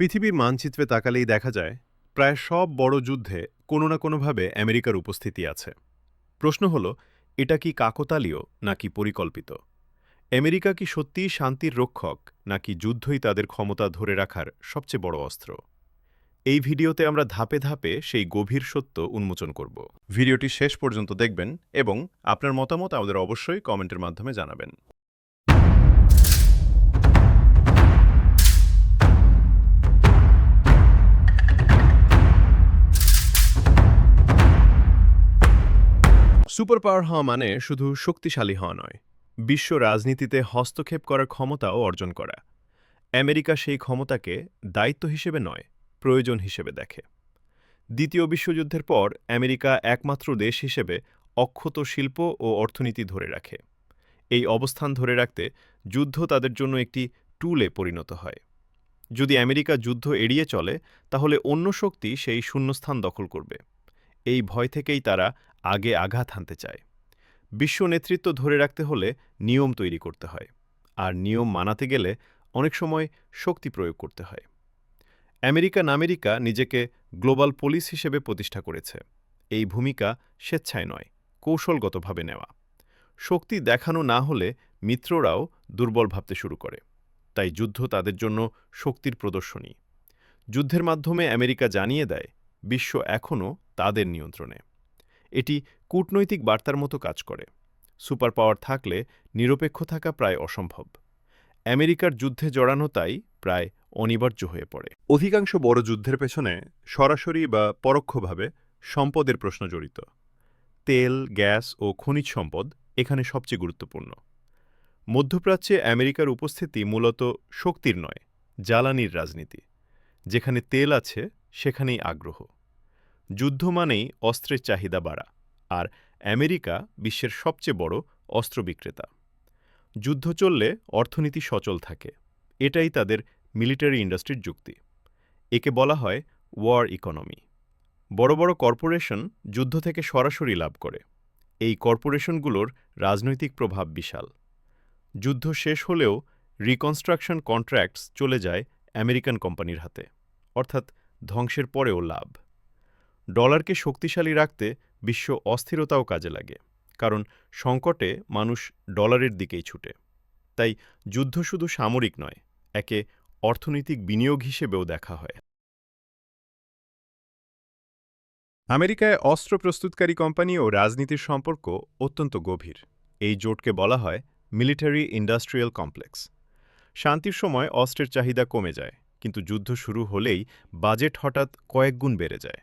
পৃথিবীর মানচিত্রে তাকালেই দেখা যায়, প্রায় সব বড় যুদ্ধে কোনো না কোনোভাবে আমেরিকার উপস্থিতি আছে। প্রশ্ন হল, এটা কি কাকতালীয় নাকি পরিকল্পিত? আমেরিকা কি সত্যিই শান্তির রক্ষক নাকি যুদ্ধই তাদের ক্ষমতা ধরে রাখার সবচেয়ে বড় অস্ত্র? এই ভিডিওতে আমরা ধাপে ধাপে সেই গভীর সত্য উন্মোচন করব। ভিডিওটি শেষ পর্যন্ত দেখবেন এবং আপনার মতামত আমাদের অবশ্যই কমেন্টের মাধ্যমে জানাবেন। সুপার পাওয়ার হওয়া মানে শুধু শক্তিশালী হওয়া নয়, বিশ্ব রাজনীতিতে হস্তক্ষেপ করার ক্ষমতাও অর্জন করা। আমেরিকা সেই ক্ষমতাকে দায়িত্ব হিসেবে নয়, প্রয়োজন হিসেবে দেখে। দ্বিতীয় বিশ্বযুদ্ধের পর আমেরিকা একমাত্র দেশ হিসেবে অক্ষত শিল্প ও অর্থনীতি ধরে রাখে। এই অবস্থান ধরে রাখতে যুদ্ধ তাদের জন্য একটি টুলে পরিণত হয়। যদি আমেরিকা যুদ্ধ এড়িয়ে চলে, তাহলে অন্য শক্তি সেই শূন্যস্থান দখল করবে। এই ভয় থেকেই তারা আগে আঘাত হানতে চায়। বিশ্ব নেতৃত্ব ধরে রাখতে হলে নিয়ম তৈরি করতে হয়, আর নিয়ম মানাতে গেলে অনেক সময় শক্তি প্রয়োগ করতে হয়। আমেরিকান আমেরিকা নিজেকে গ্লোবাল পুলিশ হিসেবে প্রতিষ্ঠা করেছে। এই ভূমিকা স্বেচ্ছায় নয়, কৌশলগতভাবে নেওয়া। শক্তি দেখানো না হলে মিত্ররাও দুর্বল ভাবতে শুরু করে। তাই যুদ্ধ তাদের জন্য শক্তির প্রদর্শনী। যুদ্ধের মাধ্যমে আমেরিকা জানিয়ে দেয়, বিশ্ব এখনও তাদের নিয়ন্ত্রণে। এটি কূটনৈতিক বার্তার মতো কাজ করে। সুপার পাওয়ার থাকলে নিরপেক্ষ থাকা প্রায় অসম্ভব। আমেরিকার যুদ্ধে জড়ানো তাই প্রায় অনিবার্য হয়ে পড়ে। অধিকাংশ বড় যুদ্ধের পেছনে সরাসরি বা পরোক্ষভাবে সম্পদের প্রশ্ন জড়িত। তেল, গ্যাস ও খনিজ সম্পদ এখানে সবচেয়ে গুরুত্বপূর্ণ। মধ্যপ্রাচ্যে আমেরিকার উপস্থিতি মূলত শক্তির নয়, জ্বালানির রাজনীতি। যেখানে তেল আছে, সেখানেই আগ্রহ। যুদ্ধ মানেই অস্ত্রের চাহিদা বাড়া, আর আমেরিকা বিশ্বের সবচেয়ে বড় অস্ত্র বিক্রেতা। যুদ্ধ চললে অর্থনীতি সচল থাকে, এটাই তাদের মিলিটারি ইন্ডাস্ট্রির যুক্তি। একে বলা হয় ওয়ার ইকোনমি। বড় বড় কর্পোরেশন যুদ্ধ থেকে সরাসরি লাভ করে। এই কর্পোরেশনগুলোর রাজনৈতিক প্রভাব বিশাল। যুদ্ধ শেষ হলেও রিকনস্ট্রাকশন কন্ট্রাক্টস চলে যায় আমেরিকান কোম্পানির হাতে, অর্থাৎ ধ্বংসের পরেও লাভ। ডলারকে শক্তিশালী রাখতে বিশ্ব অস্থিরতাও কাজে লাগে, কারণ সংকটে মানুষ ডলারের দিকেই ছুটে। তাই যুদ্ধ শুধু সামরিক নয়, একে অর্থনৈতিক বিনিয়োগ হিসেবেও দেখা হয়। আমেরিকায় অস্ত্র প্রস্তুতকারী কোম্পানি ও রাজনীতির সম্পর্ক অত্যন্ত গভীর। এই জোটকে বলা হয় মিলিটারি ইন্ডাস্ট্রিয়াল কমপ্লেক্স। শান্তির সময় অস্ত্রের চাহিদা কমে যায়, কিন্তু যুদ্ধ শুরু হলেই বাজেট হঠাৎ কয়েকগুণ বেড়ে যায়।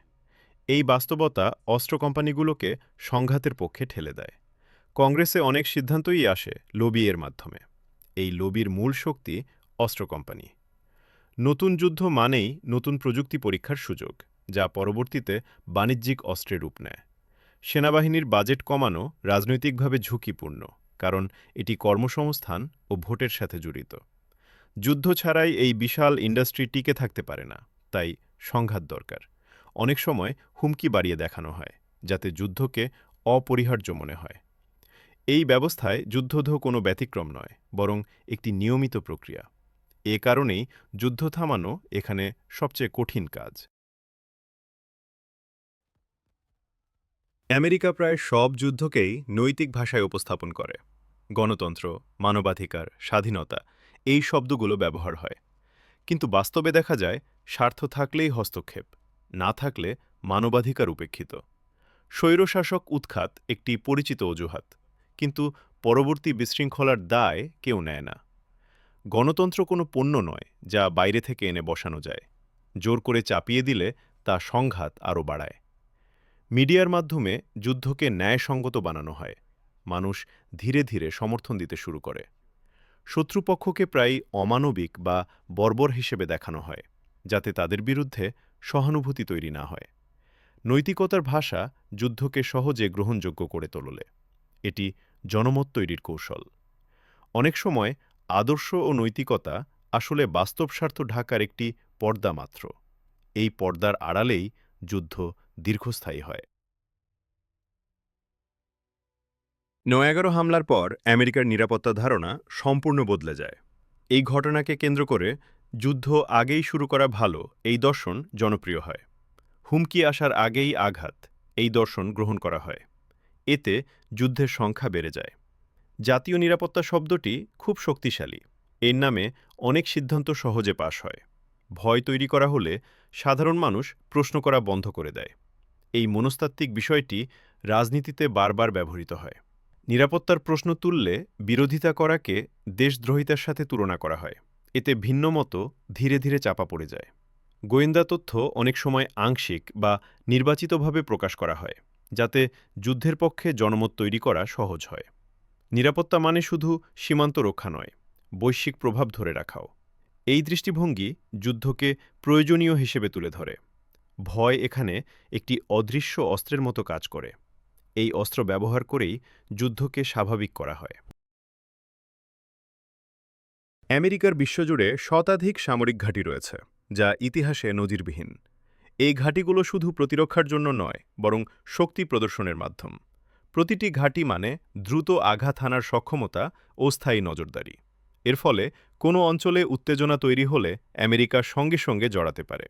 এই বাস্তবতা অস্ত্র কোম্পানিগুলোকে সংঘাতের পক্ষে ঠেলে দেয়। কংগ্রেসে অনেক সিদ্ধান্তই আসে লবি এর মাধ্যমে। এই লবির মূল শক্তি অস্ত্র কোম্পানি। নতুন যুদ্ধ মানেই নতুন প্রযুক্তি পরীক্ষার সুযোগ, যা পরবর্তীতে বাণিজ্যিক অস্ত্রে রূপ নেয়। সেনাবাহিনীর বাজেট কমানো রাজনৈতিকভাবে ঝুঁকিপূর্ণ, কারণ এটি কর্মসংস্থান ও ভোটের সাথে জড়িত। যুদ্ধ ছাড়াই এই বিশাল ইন্ডাস্ট্রি টিকে থাকতে পারে না, তাই সংঘাত দরকার। অনেক সময় হুমকি বাড়িয়ে দেখানো হয়, যাতে যুদ্ধকে অপরিহার্য মনে হয়। এই ব্যবস্থায় যুদ্ধধ কোনো ব্যতিক্রম নয়, বরং একটি নিয়মিত প্রক্রিয়া। এ কারণেই যুদ্ধ থামানো এখানে সবচেয়ে কঠিন কাজ। আমেরিকা প্রায় সব যুদ্ধকেই নৈতিক ভাষায় উপস্থাপন করে। গণতন্ত্র, মানবাধিকার, স্বাধীনতা, এই শব্দগুলো ব্যবহার হয়। কিন্তু বাস্তবে দেখা যায়, স্বার্থ থাকলেই হস্তক্ষেপ। না থাকলে মানবাধিকার উপেক্ষিত। স্বৈরশাসক উৎখাত একটি পরিচিত অজুহাত, কিন্তু পরবর্তী বিশৃঙ্খলার দায় কেউ নেয় না। গণতন্ত্র কোনো পণ্য নয় যা বাইরে থেকে এনে বসানো যায়। জোর করে চাপিয়ে দিলে তা সংঘাত আরও বাড়ায়। মিডিয়ার মাধ্যমে যুদ্ধকে ন্যায়সঙ্গত বানানো হয়। মানুষ ধীরে ধীরে সমর্থন দিতে শুরু করে। শত্রুপক্ষকে প্রায় অমানবিক বা বর্বর হিসেবে দেখানো হয়, যাতে তাদের বিরুদ্ধে সহানুভূতি তৈরি না হয়। নৈতিকতার ভাষা যুদ্ধকে সহজে গ্রহণযোগ্য করে তোললে। এটি জনমত তৈরির কৌশল। অনেক সময় আদর্শ ও নৈতিকতা আসলে বাস্তব স্বার্থ ঢাকার একটি পর্দা মাত্র। এই পর্দার আড়ালেই যুদ্ধ দীর্ঘস্থায়ী হয়। নয়াগারো হামলার পর আমেরিকার নিরাপত্তা ধারণা সম্পূর্ণ বদলে যায়। এই ঘটনাকে কেন্দ্র করে যুদ্ধ আগেই শুরু করা ভালো, এই দর্শন জনপ্রিয় হয়। হুমকি আসার আগেই আঘাত, এই দর্শন গ্রহণ করা হয়। এতে যুদ্ধের সংখ্যা বেড়ে যায়। জাতীয় নিরাপত্তা শব্দটি খুব শক্তিশালী। এর নামে অনেক সিদ্ধান্ত সহজে পাশ হয়। ভয় তৈরি করা হলে সাধারণ মানুষ প্রশ্ন করা বন্ধ করে দেয়। এই মনস্তাত্ত্বিক বিষয়টি রাজনীতিতে বারবার ব্যবহৃত হয়। নিরাপত্তার প্রশ্ন তুললে বিরোধিতা করাকে দেশদ্রোহিতার সাথে তুলনা করা হয়। এতে ভিন্নমত ধীরে ধীরে চাপা পড়ে যায়। গোয়েন্দা তথ্য অনেক সময় আংশিক বা নির্বাচিতভাবে প্রকাশ করা হয়, যাতে যুদ্ধের পক্ষে জনমত তৈরি করা সহজ হয়। নিরাপত্তা মানে শুধু সীমান্ত রক্ষা নয়, বৈশ্বিক প্রভাব ধরে রাখাও। এই দৃষ্টিভঙ্গি যুদ্ধকে প্রয়োজনীয় হিসেবে তুলে ধরে। ভয় এখানে একটি অদৃশ্য অস্ত্রের মতো কাজ করে। এই অস্ত্র ব্যবহার করেই যুদ্ধকে স্বাভাবিক করা হয়। আমেরিকার বিশ্বজুড়ে শতাধিক সামরিক ঘাঁটি রয়েছে, যা ইতিহাসে নজিরবিহীন। এই ঘাঁটিগুলো শুধু প্রতিরক্ষার জন্য নয়, বরং শক্তি প্রদর্শনের মাধ্যম। প্রতিটি ঘাঁটি মানে দ্রুত আঘাত হানার সক্ষমতা ও স্থায়ী নজরদারি। এর ফলে কোনো অঞ্চলে উত্তেজনা তৈরি হলে আমেরিকা সঙ্গে সঙ্গে জড়াতে পারে।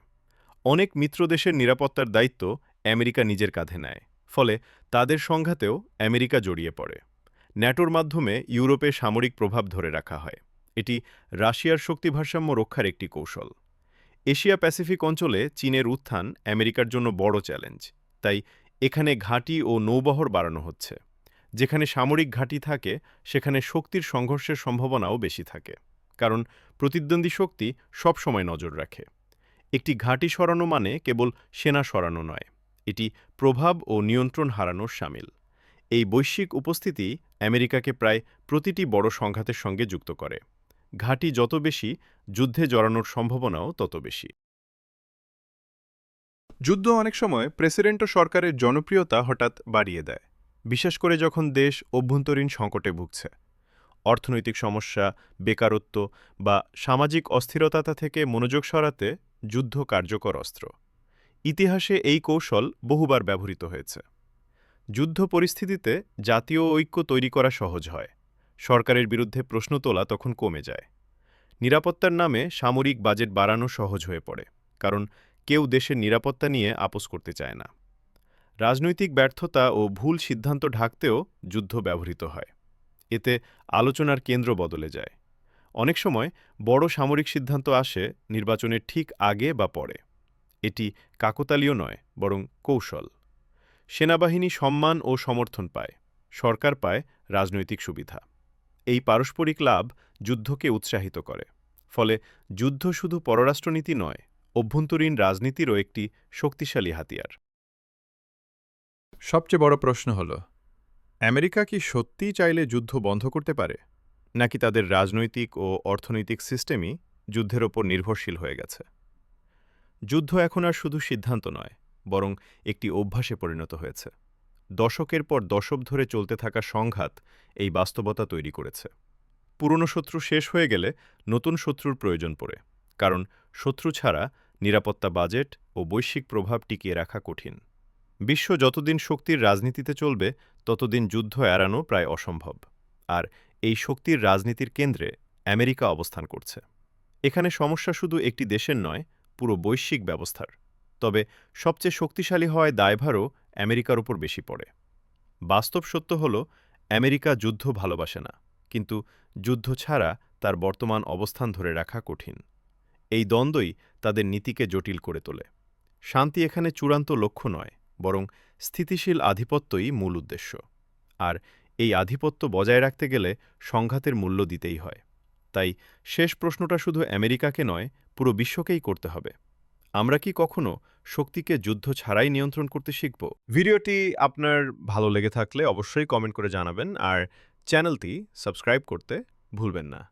অনেক মিত্র দেশের নিরাপত্তার দায়িত্ব আমেরিকা নিজের কাঁধে নেয়, ফলে তাদের সংঘাতেও আমেরিকা জড়িয়ে পড়ে। ন্যাটোর মাধ্যমে ইউরোপে সামরিক প্রভাব ধরে রাখা হয়। এটি রাশিয়ার শক্তি ভারসাম্য রক্ষার একটি কৌশল। এশিয়া প্যাসিফিক অঞ্চলে চীনের উত্থান আমেরিকার জন্য বড় চ্যালেঞ্জ। তাই এখানে ঘাঁটি ও নৌবহর বাড়ানো হচ্ছে। যেখানে সামরিক ঘাঁটি থাকে, সেখানে শক্তির সংঘর্ষের সম্ভাবনাও বেশি থাকে। কারণ প্রতিদ্বন্দ্বী শক্তি সবসময় নজর রাখে। একটি ঘাঁটি সরানো মানে কেবল সেনা সরানো নয়, এটি প্রভাব ও নিয়ন্ত্রণ হারানোর সামিল। এই বৈশ্বিক উপস্থিতি আমেরিকাকে প্রায় প্রতিটি বড় সংঘাতের সঙ্গে যুক্ত করে। ঘাঁটি যত বেশি, যুদ্ধে জড়ানোর সম্ভাবনাও তত বেশি। যুদ্ধ অনেক সময় প্রেসিডেন্ট ও সরকারের জনপ্রিয়তা হঠাৎ বাড়িয়ে দেয়, বিশেষ করে যখন দেশ অভ্যন্তরীণ সংকটে ভুগছে। অর্থনৈতিক সমস্যা, বেকারত্ব বা সামাজিক অস্থিরতা থেকে মনোযোগ সরাতে যুদ্ধ কার্যকর অস্ত্র। ইতিহাসে এই কৌশল বহুবার ব্যবহৃত হয়েছে। যুদ্ধ পরিস্থিতিতে জাতীয় ঐক্য তৈরি করা সহজ হয়। সরকারের বিরুদ্ধে প্রশ্ন তোলা তখন কমে যায়। নিরাপত্তার নামে সামরিক বাজেট বাড়ানো সহজ হয়ে পড়ে, কারণ কেউ দেশের নিরাপত্তা নিয়ে আপোষ করতে চায় না। রাজনৈতিক ব্যর্থতা ও ভুল সিদ্ধান্ত ঢাকতেও যুদ্ধ ব্যবহৃত হয়। এতে আলোচনার কেন্দ্র বদলে যায়। অনেক সময় বড় সামরিক সিদ্ধান্ত আসে নির্বাচনের ঠিক আগে বা পরে। এটি কাকতালীয় নয়, বরং কৌশল। সেনাবাহিনী সম্মান ও সমর্থন পায়, সরকার পায় রাজনৈতিক সুবিধা। এই পারস্পরিক লাভ যুদ্ধকে উৎসাহিত করে। ফলে যুদ্ধ শুধু পররাষ্ট্রনীতি নয়, অভ্যন্তরীণ রাজনীতিরও একটি শক্তিশালী হাতিয়ার। সবচেয়ে বড় প্রশ্ন হল, আমেরিকা কি সত্যিই চাইলে যুদ্ধ বন্ধ করতে পারে? নাকি তাদের রাজনৈতিক ও অর্থনৈতিক সিস্টেমই যুদ্ধের ওপর নির্ভরশীল হয়ে গেছে? যুদ্ধ এখন আর শুধু সিদ্ধান্ত নয়, বরং একটি অভ্যাসে পরিণত হয়েছে। দশকের পর দশক ধরে চলতে থাকা সংঘাত এই বাস্তবতা তৈরি করেছে। পুরনো শত্রু শেষ হয়ে গেলে নতুন শত্রুর প্রয়োজন পড়ে, কারণ শত্রু ছাড়া নিরাপত্তা বাজেট ও বৈশ্বিক প্রভাব টিকিয়ে রাখা কঠিন। বিশ্ব যতদিন শক্তির রাজনীতিতে চলবে, ততদিন যুদ্ধ এড়ানো প্রায় অসম্ভব। আর এই শক্তির রাজনীতির কেন্দ্রে আমেরিকা অবস্থান করছে। এখানে সমস্যা শুধু একটি দেশের নয়, পুরো বৈশ্বিক ব্যবস্থার। তবে সবচেয়ে শক্তিশালী হওয়ায় দায়ভারও আমেরিকার উপর বেশি পড়ে। বাস্তব সত্য হল, আমেরিকা যুদ্ধ ভালোবাসে না, কিন্তু যুদ্ধ ছাড়া তার বর্তমান অবস্থান ধরে রাখা কঠিন। এই দ্বন্দ্বই তাদের নীতিকে জটিল করে তোলে। শান্তি এখানে চূড়ান্ত লক্ষ্য নয়, বরং স্থিতিশীল আধিপত্যই মূল উদ্দেশ্য। আর এই আধিপত্য বজায় রাখতে গেলে সংঘাতের মূল্য দিতেই হয়। তাই শেষ প্রশ্নটা শুধু আমেরিকাকে নয়, পুরো বিশ্বকেই করতে হবে। আমরা কি কখনো শক্তিকে যুদ্ধ ছাড়াই নিয়ন্ত্রণ করতে শিখব। ভিডিওটি আপনার ভালো লেগে থাকলে অবশ্যই কমেন্ট করে জানাবেন, আর চ্যানেলটি সাবস্ক্রাইব করতে ভুলবেন না।